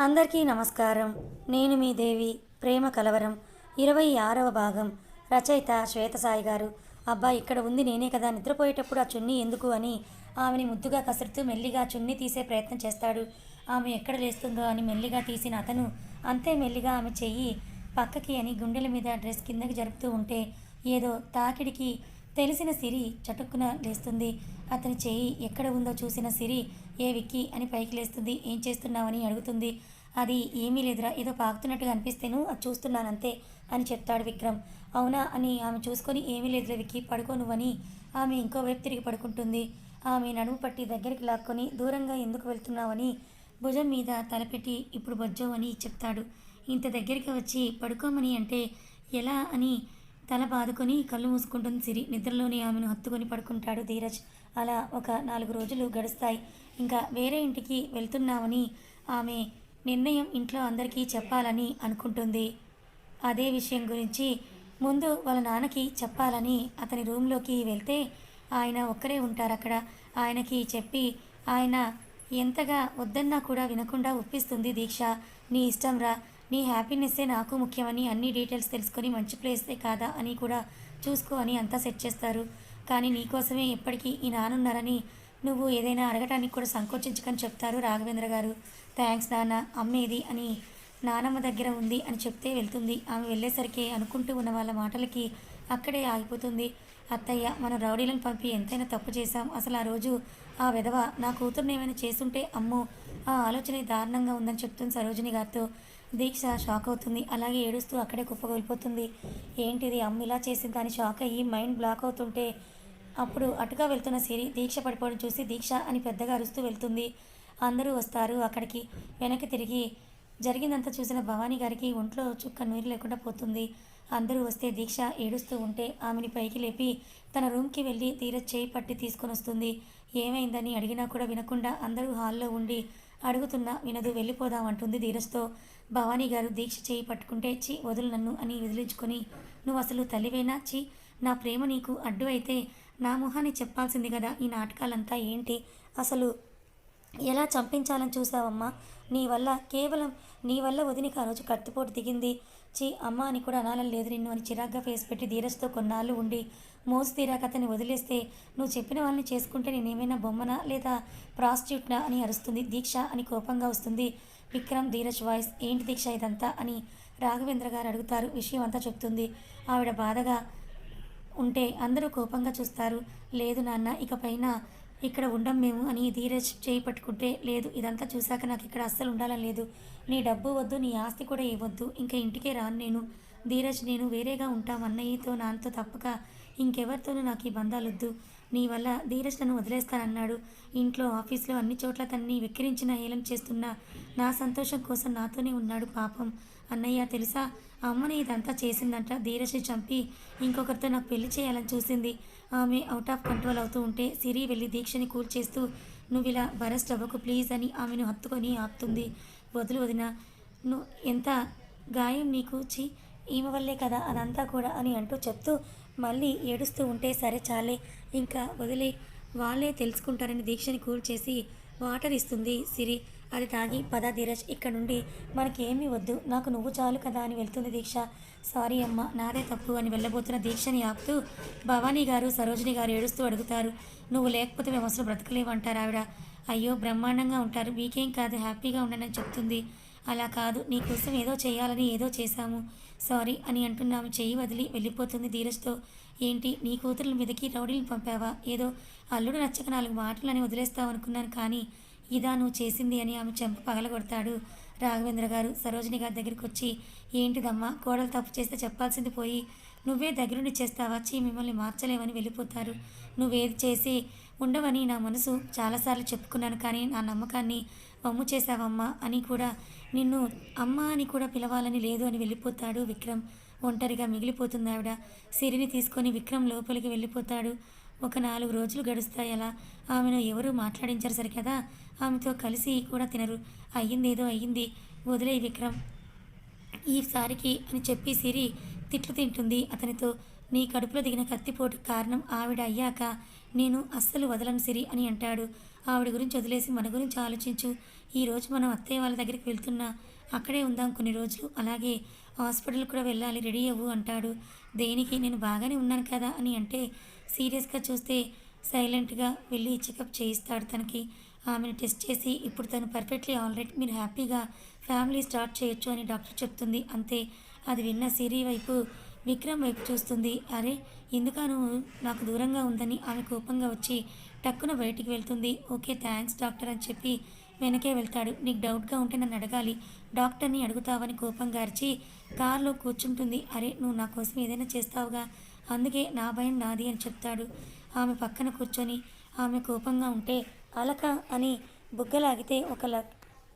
అందరికీ నమస్కారం. నేను మీ దేవి ప్రేమ కలవరం. ఇరవై ఆరవ భాగం. రచయిత శ్వేతసాయి గారు అబ్బా ఇక్కడ ఉంది నేనే కదా నిద్రపోయేటప్పుడు ఆ చున్నీ ఎందుకు? అని ఆమెని ముద్దుగా కసురుతూ మెల్లిగా చున్నీ తీసే ప్రయత్నం చేస్తాడు. ఆమె ఎక్కడ లేస్తుందో? అని మెల్లిగా తీసిన అతను అంతే మెల్లిగా ఆమె చెయ్యి పక్కకి అని గుండెల మీద డ్రెస్ కిందకి జరుపుతూ ఉంటే ఏదో తాకిడికి తెలిసిన సిరి చటుక్కున లేస్తుంది. అతని చేయి ఎక్కడ ఉందో చూసిన సిరి ఏ విక్కి అని పైకి లేస్తుంది. ఏం చేస్తున్నావని అడుగుతుంది. అది ఏమీ లేదురా ఏదో పాకుతున్నట్టుగా అనిపిస్తేను అది చూస్తున్నానంతే అని చెప్తాడు విక్రమ్. అవునా అని ఆమె చూసుకొని ఏమీ లేదులే విక్కి పడుకో నువ్వని ఆమె ఇంకో వైపు తిరిగి పడుకుంటుంది. ఆమె నడుము పట్టి దగ్గరికి లాక్కొని దూరంగా ఎందుకు వెళ్తున్నావని భుజం మీద తలపెట్టి ఇప్పుడు బొజ్జోవని చెప్తాడు. ఇంత దగ్గరికి వచ్చి పడుకోమని అంటే ఎలా అని తల బాదుకొని కళ్ళు మూసుకుంటుంది సిరి. నిద్రలోనే ఆమెను హత్తుకొని పడుకుంటాడు ధీరజ్. అలా ఒక నాలుగు రోజులు గడుస్తాయి. ఇంకా వేరే ఇంటికి వెళ్తున్నామని ఆమె నిర్ణయం ఇంట్లో అందరికీ చెప్పాలని అనుకుంటుంది. అదే విషయం గురించి ముందు వాళ్ళ నాన్నకి చెప్పాలని అతని రూమ్లోకి వెళ్తే ఆయన ఒక్కరే ఉంటారు అక్కడ. ఆయనకి చెప్పి ఆయన ఎంతగా వద్దన్నా కూడా వినకుండా ఒప్పిస్తుంది దీక్ష. నీ ఇష్టం రా. నీ హ్యాపీనెస్సే నాకు ముఖ్యమని అన్ని డీటెయిల్స్ తెలుసుకొని మంచి ప్లేసే కాదా అని కూడా చూసుకో అని అంతా సెట్ చేస్తారు. కానీ నీకోసమే ఎప్పటికీ ఈ నానున్నారని నువ్వు ఏదైనా అడగటానికి కూడా సంకోచించకని చెప్తారు రాఘవేంద్ర గారు. థ్యాంక్స్ నాన్న అమ్మేది అని నానమ్మ దగ్గర ఉంది అని చెప్తే వెళ్తుంది. ఆమె వెళ్ళేసరికి అనుకుంటూ ఉన్న వాళ్ళ మాటలకి అక్కడే ఆగిపోతుంది. అత్తయ్య మనం రౌడీలను పంపి ఎంతైనా తప్పు చేశాం. అసలు ఆ రోజు ఆ విధవ నా కూతుర్ని ఏమైనా చేస్తుంటే అమ్మో ఆ ఆలోచన దారుణంగా ఉందని చెప్తుంది సరోజిని గారితో. దీక్ష షాక్ అవుతుంది అలాగే ఏడుస్తూ అక్కడే కుప్పగొలిపోతుంది ఏంటిది? అమ్మ ఇలా చేసింది. అని షాక్ అయ్యి మైండ్ బ్లాక్ అవుతుంటే అప్పుడు అటుగా వెళ్తున్న సిరి దీక్ష పడిపోవడం చూసి దీక్ష అని పెద్దగా అరుస్తూ వెళ్తుంది. అందరూ వస్తారు అక్కడికి. వెనక్కి తిరిగి జరిగిందంతా చూసిన భవానీ గారికి ఒంట్లో చుక్క నీరు లేకుండా పోతుంది. అందరూ వస్తే దీక్ష ఏడుస్తూ ఉంటే ఆమెని పైకి లేపి తన రూమ్కి వెళ్ళి తీర చేయి పట్టి తీసుకొని వస్తుంది. ఏమైందని అడిగినా కూడా వినకుండా అందరూ హాల్లో ఉండి అడుగుతున్నా వినదు వెళ్ళిపోదాం అంటుంది ధీరజ్తో. భవానీ గారు దీక్ష చేయి పట్టుకుంటే చి వదులు నన్ను అని విదిలించుకొని నువ్వు అసలు తల్లివేనా? చి నా ప్రేమ నీకు అడ్డు అయితే నా మొహాన్ని చెప్పాల్సింది కదా ఈ నాటకాలంతా ఏంటి? అసలు ఎలా చంపించాలని చూసావమ్మా నీ వల్ల కేవలం నీ వల్ల వదినికి ఆ రోజు కత్తిపోటు దిగింది. చీ అమ్మ అని కూడా అనాలని లేదు నిన్ను అని చిరాగ్గా ఫేస్ పెట్టి ధీరస్తో కొన్నాళ్ళు ఉండి మోసు తీరాక అతన్ని వదిలేస్తే నువ్వు చెప్పిన వాళ్ళని చేసుకుంటే నేనేమైనా బొమ్మనా లేదా ప్రాస్టిట్యూట్నా అని అరుస్తుంది దీక్ష అని కోపంగా వస్తుంది. విక్రమ్ ధీరజ్ వాయిస్ ఏంటి దీక్ష ఇదంతా? అని రాఘవేంద్ర గారు అడుగుతారు. విషయం అంతా చెప్తుంది. ఆవిడ బాధగా ఉంటే అందరూ కోపంగా చూస్తారు. లేదు నాన్న ఇకపైన ఇక్కడ ఉండం మేము అని ధీరజ్ చేయి పట్టుకుంటే లేదు ఇదంతా చూశాక నాకు ఇక్కడ అస్సలు ఉండాలని లేదు. నీ డబ్బు వద్దు నీ ఆస్తి కూడా ఇవ్వద్దు. ఇంకా ఇంటికే రాను నేను. ధీరజ్ నేను వేరేగా ఉంటాం. అన్నయ్యతో నాన్నతో తప్పక ఇంకెవరితోనూ నాకు ఈ బంధాలొద్దు. నీ వల్ల ధీరజ్ నన్ను వదిలేస్తానన్నాడు. ఇంట్లో ఆఫీస్లో అన్ని చోట్ల తన్ని వెక్కిరించిన ఏలం చేస్తున్నా నా సంతోషం కోసం నాతోనే ఉన్నాడు పాపం. అన్నయ్య తెలుసా? అమ్మని ఇదంతా చేసిందంట. ధీరజ్ని చంపి ఇంకొకరితో నాకు పెళ్ళి చేయాలని చూసింది. ఆమె అవుట్ ఆఫ్ కంట్రోల్ అవుతూ ఉంటే సిరి వెళ్ళి దీక్షని కూల్ చేస్తూ నువ్వు ఇలా బరస్ట్ అవ్వకు ప్లీజ్ అని ఆమెను హత్తుకొని ఆపుతుంది. వదులు వదిన నువ్వు ఎంత గాయం నీకు? చి ఈమె వల్లే కదా అదంతా కూడా అని అంటూ చెప్తూ మళ్ళీ ఏడుస్తూ ఉంటే సరే చాలే ఇంకా వదిలే. వాళ్ళే తెలుసుకుంటారని దీక్షని కూల్ చేసి వాటర్ ఇస్తుంది సిరి. అది తాగి పద ధీరజ్ ఇక్కడ నుండి మనకి ఏమీ వద్దు నాకు నువ్వు చాలు కదా అని వెళ్తుంది దీక్ష. సారీ అమ్మ నాదే తప్పు అని వెళ్ళబోతున్న దీక్షని ఆపుతూ భవానీ గారు సరోజిని గారు ఏడుస్తూ అడుగుతారు. నువ్వు లేకపోతే మేము అసలు బ్రతకలేమంటారు ఆవిడ. అయ్యో బ్రహ్మాండంగా ఉంటారు మీకేం కాదు హ్యాపీగా ఉండనని చెప్తుంది. అలా కాదు నీకోసం ఏదో చేయాలని ఏదో చేశాము. సారీ అని అంటున్నాము. చెయ్యి వదిలి వెళ్ళిపోతుంది ధీరజ్తో. ఏంటి నీ కూతురుల మీదకి రౌడీని పంపావా? ఏదో అల్లుడు నచ్చక నాలుగు మాటలని వదిలేస్తావు అనుకున్నాను కానీ ఇదా నువ్వు చేసింది అని ఆమె చెంప పగలగొడతాడు రాఘవేంద్ర గారు. సరోజిని గారి దగ్గరికి వచ్చి ఏంటిదమ్మా కోడలు తప్పు చేస్తే చెప్పాల్సింది పోయి నువ్వే దగ్గరుండి చేస్తావా? చీ మిమ్మల్ని మార్చలేవని వెళ్ళిపోతారు. నువ్వేది చేసి ఉండవని నా మనసు చాలాసార్లు చెప్పుకున్నాను కానీ నా నమ్మకాన్ని వమ్ము చేశావమ్మా అని కూడా నిన్ను అమ్మ అని కూడా పిలవాలని లేదు అని వెళ్ళిపోతాడు విక్రమ్. ఒంటరిగా మిగిలిపోతుంది ఆవిడ. సిరిని తీసుకొని విక్రమ్ లోపలికి వెళ్ళిపోతాడు. ఒక నాలుగు రోజులు గడుస్తాయి అలా. ఆమెను ఎవరు మాట్లాడించారు సరి కదా? ఆమెతో కలిసి కూడా తినరు. అయ్యిందేదో అయ్యింది. వదిలే విక్రమ్. ఈసారికి అని చెప్పి సిరి తిట్లు తింటుంది అతనితో. నీ కడుపులో దిగిన కత్తిపోటు కారణం ఆవిడ అయ్యాక నేను అస్సలు వదలను సిరి అని అంటాడు. ఆవిడ గురించి వదిలేసి మన గురించి ఆలోచించు. ఈరోజు మనం అత్తయ్య వాళ్ళ దగ్గరికి వెళ్తున్నా అక్కడే ఉందాం కొన్ని రోజులు. అలాగే హాస్పిటల్ కూడా వెళ్ళాలి రెడీ అవ్వు అంటాడు. దేనికి? నేను బాగానే ఉన్నాను కదా అని అంటే సీరియస్గా చూస్తే సైలెంట్గా వెళ్ళి చెకప్ చేయిస్తాడు తనకి. ఆమెను టెస్ట్ చేసి ఇప్పుడు తను పర్ఫెక్ట్లీ ఆల్రెడీ మీరు హ్యాపీగా ఫ్యామిలీ స్టార్ట్ చేయొచ్చు అని డాక్టర్ చెప్తుంది. అంతే. అది విన్న సిరి వైపు విక్రమ్ వైపు చూస్తుంది. అరే ఎందుకా నువ్వు నాకు దూరంగా ఉందని ఆమె కోపంగా వచ్చి టక్కున బయటికి వెళ్తుంది. ఓకే థ్యాంక్స్ డాక్టర్ అని చెప్పి వెనకే వెళ్తాడు. నీకు డౌట్గా ఉంటే నన్ను అడగాలి. డాక్టర్ని అడుగుతావని కోపంగా అరిచి కారులో కూర్చుంటుంది. అరే నువ్వు నా కోసం ఏదైనా చేస్తావుగా? అందుకే నా భయం నాది అని చెప్తాడు. ఆమె పక్కన కూర్చొని ఆమె కోపంగా ఉంటే అలక అని బుగ్గలాగితే ఒక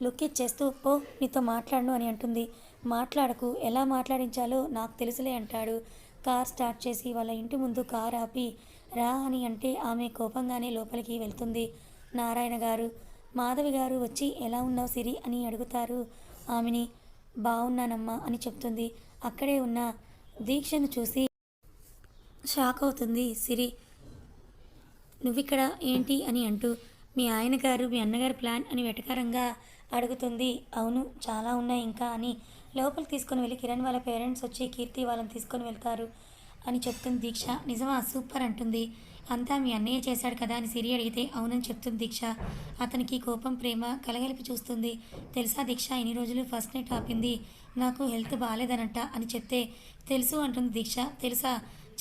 లుక్ ఇచ్చేస్తూ పో నీతో మాట్లాడను అని అంటుంది. మాట్లాడకు ఎలా మాట్లాడించాలో నాకు తెలుసులే అంటాడు. కార్ స్టార్ట్ చేసి వాళ్ళ ఇంటి ముందు కార్ ఆపి రా అని అంటే ఆమె కోపంగానే లోపలికి వెళ్తుంది. నారాయణ గారు మాధవి గారు వచ్చి ఎలా ఉన్నావు సిరి అని అడుగుతారు. ఆమెని బాగున్నానమ్మా అని చెప్తుంది. అక్కడే ఉన్న దీక్షను చూసి షాక్ అవుతుంది సిరి. నువ్విక్కడ ఏంటి అని అంటూ మీ ఆయన గారు మీ అన్నగారు ప్లాన్ అని వెటకారంగా అడుగుతుంది. అవును చాలా ఉన్నాయి ఇంకా అని లోపలికి తీసుకొని వెళ్ళి కిరణ్ వాళ్ళ పేరెంట్స్ వచ్చి కీర్తి వాళ్ళని తీసుకొని వెళ్తారు అని చెప్తుంది దీక్ష. నిజమా? సూపర్ అంటుంది. అంతా మీ అన్నయ్య చేశాడు కదా అని సిరి అడిగితే అవునని చెప్తుంది దీక్ష. అతనికి కోపం ప్రేమ కలగలిపి చూస్తుంది. తెలుసా దీక్ష ఇన్ని రోజులు ఫస్ట్ నైట్ ఆపింది. నాకు హెల్త్ బాగాలేదనంట అని చెప్తే తెలుసు అంటుంది దీక్ష. తెలుసా?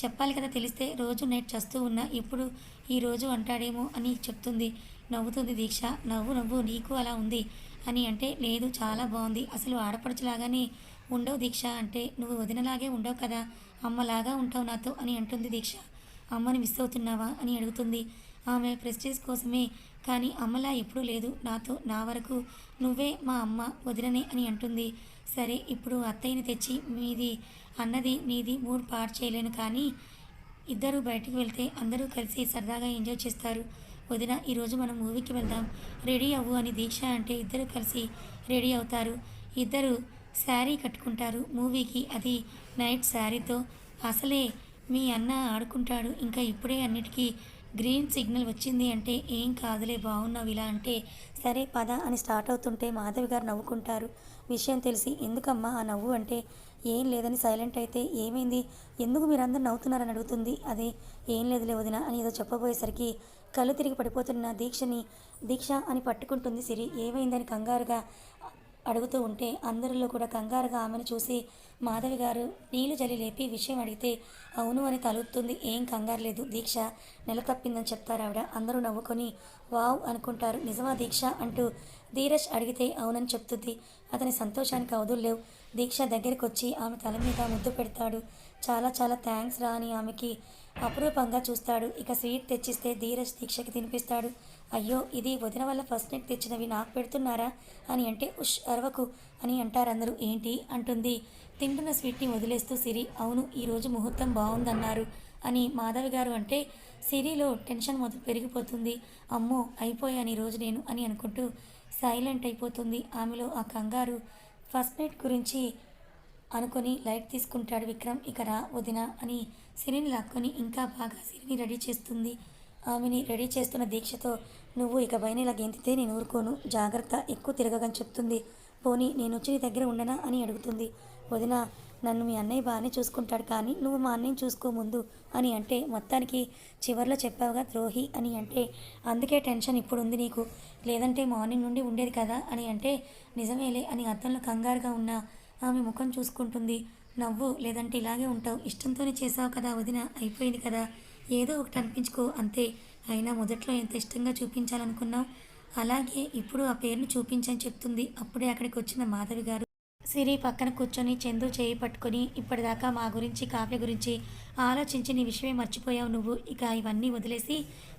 చెప్పాలి కదా తెలిస్తే రోజు నైట్ చస్తూ ఉన్నా ఇప్పుడు ఈ రోజు అంటాడేమో అని చెప్తుంది. నవ్వుతుంది దీక్ష. నవ్వు నవ్వు నీకు అలా ఉంది. అని అంటే లేదు చాలా బాగుంది. అసలు ఆడపడుచులాగానే ఉండవు దీక్ష అంటే నువ్వు వదినలాగే ఉండవు కదా. అమ్మలాగా ఉంటావు నాతో అని అంటుంది దీక్ష. అమ్మని మిస్ అవుతున్నావా? అని అడుగుతుంది. ఆమె ప్రెస్టేజ్ కోసమే. కానీ అమ్మలా ఎప్పుడూ లేదు. నాతో నా వరకు నువ్వే మా అమ్మ వదిననే అని అంటుంది. సరే ఇప్పుడు అత్తయ్యని తెచ్చి మీది అన్నది నీది మూడు పాడు చేయలేను. కానీ ఇద్దరు బయటికి వెళ్తే అందరూ కలిసి సరదాగా ఎంజాయ్ చేస్తారు. వదిన ఈరోజు మనం మూవీకి వెళ్దాం. రెడీ అవ్వు అని దీక్ష అంటే ఇద్దరు కలిసి రెడీ అవుతారు. ఇద్దరు శారీ కట్టుకుంటారు. మూవీకి అది నైట్ శారీతో. అసలే మీ అన్న ఆడుకుంటాడు. ఇంకా ఇప్పుడే అన్నిటికీ గ్రీన్ సిగ్నల్ వచ్చింది అంటే ఏం కాదులే బాగున్నావు ఇలా అంటే సరే పద అని స్టార్ట్ అవుతుంటే మాధవి గారు నవ్వుకుంటారు. విషయం తెలిసి ఎందుకమ్మా ఆ నవ్వు? అంటే ఏం లేదని సైలెంట్ అయితే ఏమైంది? ఎందుకు మీరందరూ నవ్వుతున్నారని అడుగుతుంది. అదే ఏం లేదులే వదిన అని ఏదో చెప్పబోయేసరికి కళ్ళు తిరిగి పడిపోతున్న దీక్షని దీక్ష అని పట్టుకుంటుంది సిరి. ఏమైందని కంగారుగా అడుగుతూ ఉంటే అందరిలో కూడా కంగారుగా ఆమెను చూసి మాధవి గారు నీళ్ళు జలి లేపి విషయం అడిగితే అవును అని తలుపుతుంది. ఏం కంగారు లేదు. దీక్ష నెల తప్పిందని చెప్తారు ఆవిడ. అందరూ నవ్వుకొని వావ్ అనుకుంటారు. నిజమా దీక్ష? అంటూ ధీరజ్ అడిగితే అవునని చెప్తుంది. అతని సంతోషానికి అవధులు లేవు. దీక్ష దగ్గరికి వచ్చి ఆమె తల మీద ముద్దు పెడతాడు. చాలా చాలా థ్యాంక్స్ రా అని ఆమెకి. అపురూపంగా చూస్తాడు. ఇక స్వీట్ తెచ్చిస్తే ధీరజ్ దీక్షకి తినిపిస్తాడు. అయ్యో ఇది వదిన వల్ల ఫస్ట్ నెట్ తెచ్చినవి నాకు పెడుతున్నారా? అని అంటే ఉష్ అరవకు అని అంటారందరూ. ఏంటి? అంటుంది. తింటున్న స్వీట్ని వదిలేస్తూ సిరి అవును ఈరోజు ముహూర్తం బాగుందన్నారు అని మాధవి గారు అంటే సిరిలో టెన్షన్ మొదలు పెరిగిపోతుంది. అమ్మో అయిపోయాను ఈరోజు నేను అని అనుకుంటూ సైలెంట్ అయిపోతుంది. ఆమెలో ఆ కంగారు ఫస్ట్ నైట్ గురించి అనుకొని లైట్ తీసుకుంటాడు విక్రమ్. ఇక రా వదిన అని సిరిని లాక్కొని ఇంకా బాగా సిరిని రెడీ చేస్తుంది. ఆమెని రెడీ చేస్తున్న దీక్షతో నువ్వు ఇక పైన ఇలా గెంతితే నేను ఊరుకోను. జాగ్రత్త ఎక్కువ తిరగగని చెప్తుంది. పోనీ నేను వచ్చి నీ దగ్గర ఉండనా అని అడుగుతుంది. వదిన నన్ను మీ అన్నయ్య బాగానే చూసుకుంటాడు కానీ నువ్వు మా అన్నయ్య చూసుకో ముందు అని అంటే మొత్తానికి చివర్లో చెప్పావుగా ద్రోహి అని అంటే అందుకే టెన్షన్ ఇప్పుడు ఉంది నీకు. లేదంటే మార్నింగ్ నుండి ఉండేది కదా అని అంటే నిజమేలే అని అర్థంలో కంగారుగా ఉన్న ఆమె ముఖం చూసుకుంటుంది. నవ్వు లేదంటే ఇలాగే ఉంటావు. ఇష్టంతోనే చేసావు కదా వదిన. అయిపోయింది కదా. ఏదో ఒకటి అనిపించుకో అంతే. అయినా మొదట్లో ఎంత ఇష్టంగా చూపించాలనుకున్నావు? అలాగే ఇప్పుడు ఆ పేరును చూపించని చెప్తుంది. అప్పుడే అక్కడికి వచ్చిన మాధవి గారు. సిరి పక్కన కూర్చొని చందు చేయి పట్టుకొని ఇప్పటిదాకా మా గురించి కావ్య గురించి ఆలోచించి నీ విషయమే మర్చిపోయావు నువ్వు. ఇక ఇవన్నీ వదిలేసి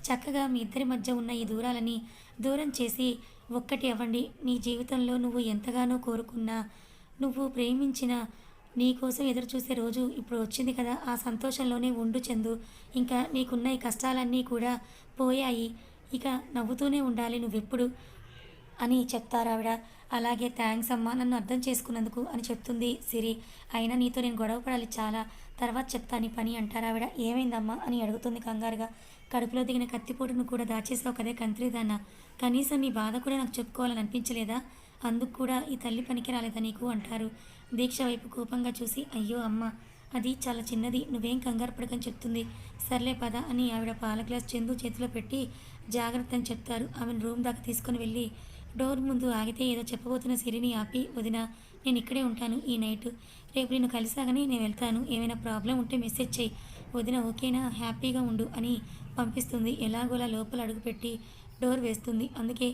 చక్కగా మీ ఇద్దరి మధ్య ఉన్న ఈ దూరాలని దూరం చేసి ఒక్కటి అవ్వండి. నీ జీవితంలో నువ్వు ఎంతగానో కోరుకున్నా నువ్వు ప్రేమించిన నీకోసం ఎదురు చూసే రోజు ఇప్పుడు వచ్చింది కదా. ఆ సంతోషంలోనే ఉండు చందు. ఇంకా నీకున్న ఈ కష్టాలన్నీ కూడా పోయాయి. ఇక నవ్వుతూనే ఉండాలి నువ్వెప్పుడు అని చెప్తారు ఆవిడ అలాగే థ్యాంక్స్ అమ్మా నన్ను అర్థం చేసుకున్నందుకు అని చెప్తుంది సిరి. అయినా నీతో నేను గొడవ పడాలి చాలా. తర్వాత చెప్తా నీ పని అంటారు ఆవిడ. ఏమైందమ్మా అని అడుగుతుంది కంగారుగా. కడుపులో దిగిన కత్తిపోటును కూడా దాచేసావు కదే కంత్రిదాన్న కనీసం నీ బాధ కూడా నాకు చెప్పుకోవాలని అనిపించలేదా? అందుకు కూడా ఈ తల్లి పనికి రాలేదా నీకు అంటారు. దీక్ష వైపు కోపంగా చూసి అయ్యో అమ్మ అది చాలా చిన్నది నువ్వేం కంగారు పడకని చెప్తుంది. సర్లే పద అని ఆవిడ పాల గ్లాస్ చందు చేతిలో పెట్టి జాగ్రత్త అని చెప్తారు. ఆమెను రూమ్ దాకా తీసుకొని వెళ్ళి డోర్ ముందు ఆగితే ఏదో చెప్పబోతున్న సిరిని ఆపి వదిన నేను ఇక్కడే ఉంటాను ఈ నైట్. రేపు నేను కలిసాగానే నేను వెళ్తాను. ఏమైనా ప్రాబ్లం ఉంటే మెసేజ్ చేయి వదిన ఓకేనా? హ్యాపీగా ఉండు అని పంపిస్తుంది. ఎలాగోలా లోపల అడుగుపెట్టి డోర్ వేస్తుంది. అందుకే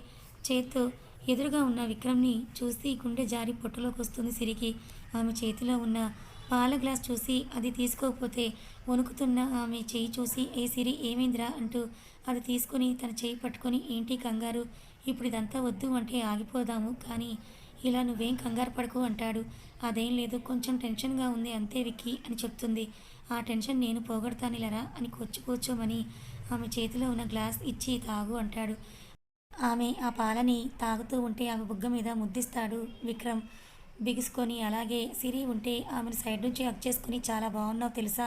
చేత్తో ఎదురుగా ఉన్న విక్రమ్ని చూసి గుండె జారి పొట్టులోకి వస్తుంది సిరికి. ఆమె చేతిలో ఉన్న పాల గ్లాస్ చూసి అది తీసుకోకపోతే వణుకుతున్న ఆమె చేయి చూసి ఏ సిరి ఏమైందిరా? అంటూ అది తీసుకొని తన చేయి పట్టుకొని ఏంటి కంగారు? ఇప్పుడు ఇదంతా వద్దు అంటే ఆగిపోదాము కానీ ఇలా నువ్వేం కంగారు పడకు అంటాడు. అదేం లేదు కొంచెం టెన్షన్గా ఉంది అంతే విక్కీ అని చెప్తుంది. ఆ టెన్షన్ నేను పోగొడతాను ఇలారా అని కూర్చో కూర్చోమని ఆమె చేతిలో ఉన్న గ్లాస్ ఇచ్చి తాగు అంటాడు. ఆమె ఆ పాలని తాగుతూ ఉంటే ఆమె బుగ్గ మీద ముద్దిస్తాడు విక్రమ్. బిగుసుకొని అలాగే సిరి ఉంటే ఆమెను సైడ్ నుంచి హక్ చేసుకుని చాలా బాగున్నావు తెలుసా?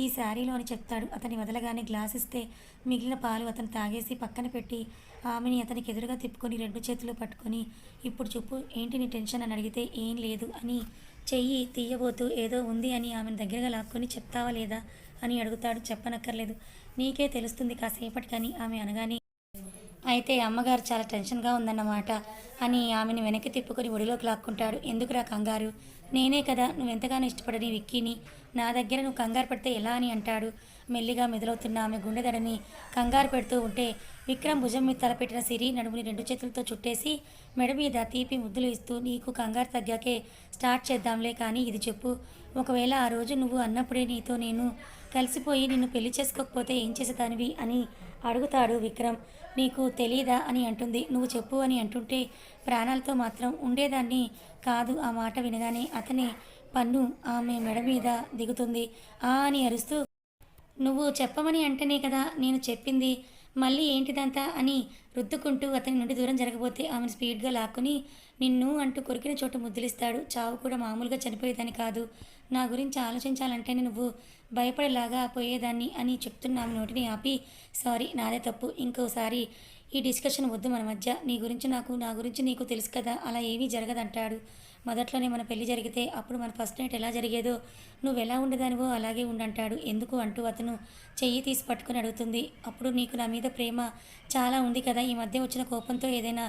ఈ శారీలో అని చెప్తాడు. అతని వదలగానే గ్లాస్ ఇస్తే మిగిలిన పాలు అతను తాగేసి పక్కన పెట్టి ఆమెని అతనికి ఎదురుగా తిప్పుకొని రెండు చేతులు పట్టుకొని ఇప్పుడు చెప్పు ఏంటి నీ టెన్షన్ అని అడిగితే ఏం లేదు అని చెయ్యి తీయబోతూ ఏదో ఉంది అని ఆమెను దగ్గరగా లాక్కొని చెప్తావా లేదా అని అడుగుతాడు. చెప్పనక్కర్లేదు. నీకే తెలుస్తుంది కాసేపటి కానీ ఆమె అనగానే అయితే అమ్మగారు చాలా టెన్షన్గా ఉందన్నమాట అని ఆమెను వెనక్కి తిప్పుకొని ఒడిలోకి లాక్కుంటాడు. ఎందుకురా కంగారు? నేనే కదా నువ్వు ఎంతగానో ఇష్టపడని విక్కీని. నా దగ్గర నువ్వు కంగారు పడితే ఎలా అని అంటాడు? మెల్లిగా మెదలవుతున్న ఆమె గుండెదడని కంగారు పెడుతూ ఉంటే విక్రమ్ భుజం మీద తలపెట్టిన సిరి నడుముని రెండు చేతులతో చుట్టేసి మెడ మీద తీపి ముద్దులు ఇస్తూ నీకు కంగారు తగ్గాకే స్టార్ట్ చేద్దాంలే కానీ ఇది చెప్పు. ఒకవేళ ఆ రోజు నువ్వు అన్నప్పుడే నీతో నేను కలిసిపోయి నిన్ను పెళ్ళి చేసుకోకపోతే ఏం చేసేదానివి అని అడుగుతాడు విక్రమ్. నీకు తెలీదా అని అంటుంది. నువ్వు చెప్పు అని అంటుంటే ప్రాణాలతో మాత్రం ఉండేదాన్ని కాదు ఆ మాట వినగానే అతని పన్ను ఆమె మెడ మీద దిగుతుంది. ఆ అని అరుస్తూ నువ్వు చెప్పమని అంటేనే కదా నేను చెప్పింది. మళ్ళీ ఏంటిదంతా అని రుద్దుకుంటూ అతని నుండి దూరం జరగబోతే ఆమెను స్పీడ్గా లాక్కుని నిన్ను అంటూ కొరికిన చోట ముద్దులిస్తాడు. చావు కూడా మామూలుగా చనిపోయేదాన్ని కాదు. నా గురించి ఆలోచించాలంటేనే నువ్వు భయపడేలాగా పోయేదాన్ని అని చెప్తున్న ఆమె నోటిని ఆపి సారీ నాదే తప్పు. ఇంకోసారి ఈ డిస్కషన్ వద్దు మన మధ్య. నీ గురించి నాకు నా గురించి నీకు తెలుసు కదా. అలా ఏమీ జరగదంటాడు. మొదట్లోనే మన పెళ్ళి జరిగితే అప్పుడు మన ఫస్ట్ నైట్ ఎలా జరిగేదో నువ్వు ఎలా ఉండదానివో అలాగే ఉండంటాడు. ఎందుకు అంటూ అతను చెయ్యి తీసి పట్టుకొని అడుగుతుంది. అప్పుడు నీకు నా మీద ప్రేమ చాలా ఉంది కదా ఈ మధ్య వచ్చిన కోపంతో ఏదైనా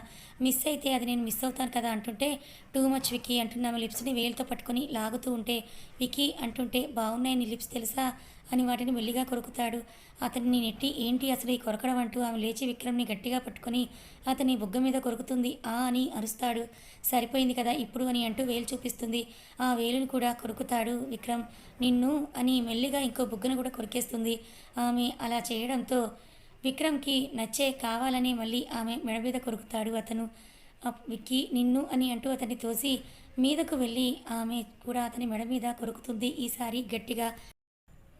మిస్ అయితే అది నేను మిస్ అవుతాను కదా అంటుంటే టూ మచ్ విక్కీ అంటున్నా లిప్స్ని వేలుతో పట్టుకొని లాగుతూ ఉంటే విక్కీ అంటుంటే బాగున్నాయి నీ లిప్స్ తెలుసా? అని వాటిని మెల్లిగా కొరుకుతాడు. అతన్ని నెట్టి ఏంటి అసలు ఈ కొరకడం? అంటూ ఆమె లేచి విక్రమ్ని గట్టిగా పట్టుకొని అతని బుగ్గ మీద కొరుకుతుంది ఆ అని అరుస్తాడు. సరిపోయింది కదా ఇప్పుడు అని అంటూ వేలు చూపిస్తుంది. ఆ వేలుని కూడా కొరుకుతాడు విక్రమ్. నిన్ను అని మెల్లిగా ఇంకో బుగ్గను కూడా కొరికేస్తుంది. ఆమె అలా చేయడంతో విక్రమ్కి నచ్చే కావాలని మళ్ళీ ఆమె మెడ మీద కొరుకుతాడు అతను. విక్కి నిన్ను అని అంటూ అతన్ని తోసి మీదకు వెళ్ళి ఆమె కూడా అతని మెడ మీద కొరుకుతుంది ఈసారి గట్టిగా.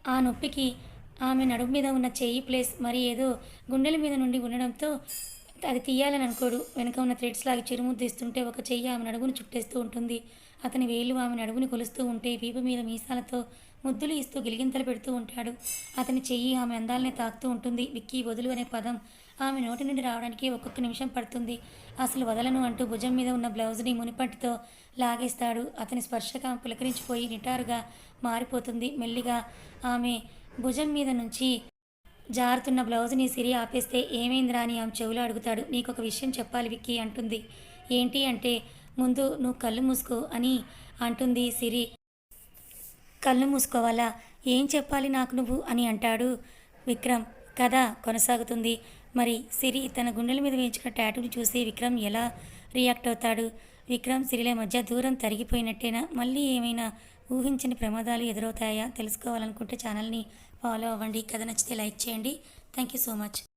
ఆ నొప్పికి ఆమె నడుము మీద ఉన్న చెయ్యి ప్లేస్ మరి ఏదో గుండెల మీద నుండి ఉండడంతో అది తీయాలని అనుకోడు. వెనక ఉన్న థ్రెడ్స్ లాగి చిరుముద్దు ఇస్తుంటే ఒక చెయ్యి ఆమె నడుగును చుట్టేస్తూ ఉంటుంది. అతని వేలు ఆమె నడుగుని కొలుస్తూ ఉంటే వీపు మీద మీసాలతో ముద్దులు ఇస్తూ గిలిగింతలు పెడుతూ ఉంటాడు. అతని చెయ్యి ఆమె అందాలనే తాకుతూ ఉంటుంది. విక్కీ వదులు అనే పదం ఆమె నోటి నుండి రావడానికి ఒక్కొక్క నిమిషం పడుతుంది. అసలు వదలను అంటూ భుజం మీద ఉన్న బ్లౌజ్ని మునిపట్టుతో లాగేస్తాడు. అతని స్పర్శగా పులకరించిపోయి నిటారుగా మారిపోతుంది. మెల్లిగా ఆమె భుజం మీద నుంచి జారుతున్న బ్లౌజ్ని సిరి ఆపేస్తే ఏమైందిరా అని ఆమె చెవులో అడుగుతాడు. నీకు ఒక విషయం చెప్పాలి విక్కీ అంటుంది. ఏంటి అంటే ముందు నువ్వు కళ్ళు మూసుకో అని అంటుంది సిరి. కళ్ళు మూసుకోవాలా? ఏం చెప్పాలి నాకు నువ్వు అని అంటాడు విక్రమ్. కథ కొనసాగుతుంది. మరి సిరి తన గుండెల మీద వేయించుకున్న టాటూని చూసి విక్రమ్ ఎలా రియాక్ట్ అవుతాడు? విక్రమ్ సిరిల మధ్య దూరం తరిగిపోయినట్టేనా? మళ్ళీ ఏమైనా ఊహించని ప్రమాదాలు ఎదురవుతాయా? తెలుసుకోవాలనుకుంటే ఛానల్ని ఫాలో అవ్వండి. కథ నచ్చితే లైక్ చేయండి. Thank you so much.